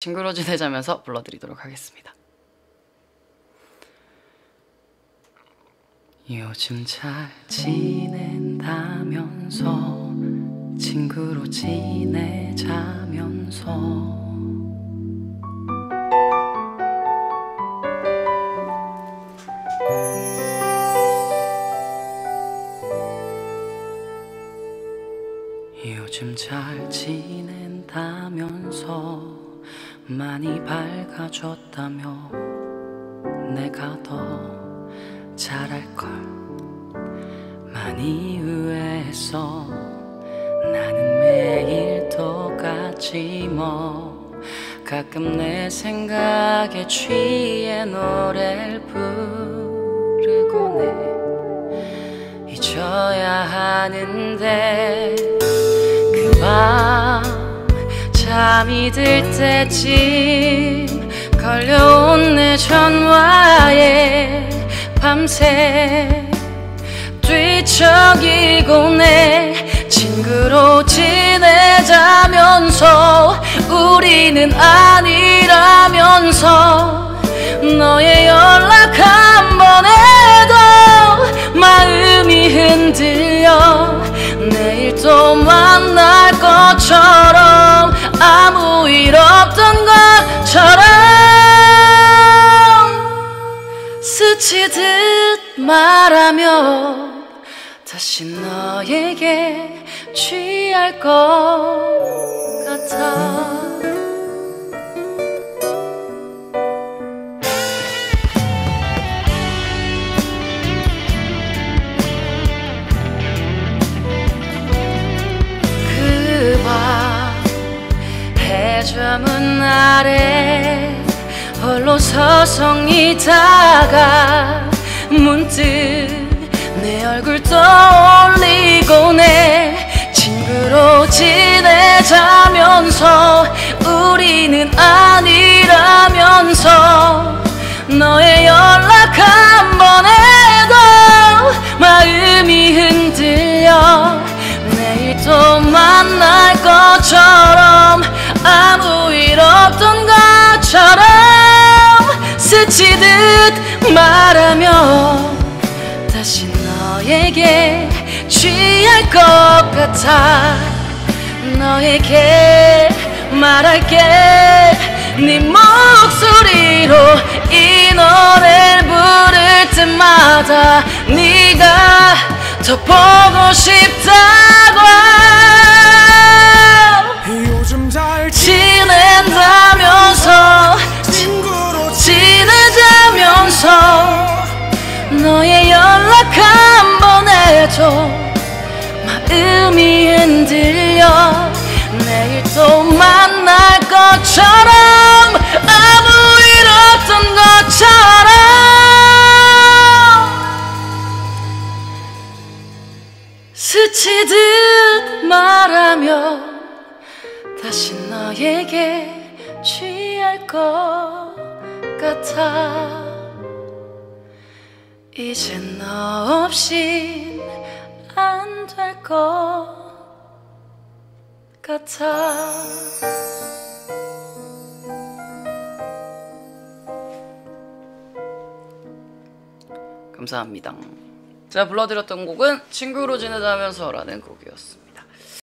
친구로 지내자면서 불러드리도록 하겠습니다. 요즘 잘 지낸다면서 친구로 지내자면서 요즘 잘 지낸다면서 많이 밝아졌다며 내가 더 잘할걸. 많이 의외했어 나는 매일 똑같지 뭐 가끔 내 생각에 취해 노래를 부르곤 해. 잊어야 하는데 잠이 들 때쯤 걸려온 내 전화에 밤새 뒤척이고 내 친구로 지내자면서 우리는 아니라면서 너의 연락 한 스치듯 말하며 다시 너에게 취할 것 같아. 그밤 해저문 아래 홀로 서성이 다가 문득 내 얼굴 떠올리고 내 친구로 지내자면서 스치듯 말하며 다시 너에게 취할 것 같아. 너에게 말할게. 네 목소리로 이 노래를 부를 때마다 네가 더 보고 싶다 번에도 마음이 흔들려 내일 또 만날 것처럼 아무 일 없던 것처럼. 스치듯 말하며 다시 너에게 취할 것 같아. 이제 너 없인 안 될 것 같아 감사합니다. 제가 불러드렸던 곡은 친구로 지내자면서 라는 곡이었습니다.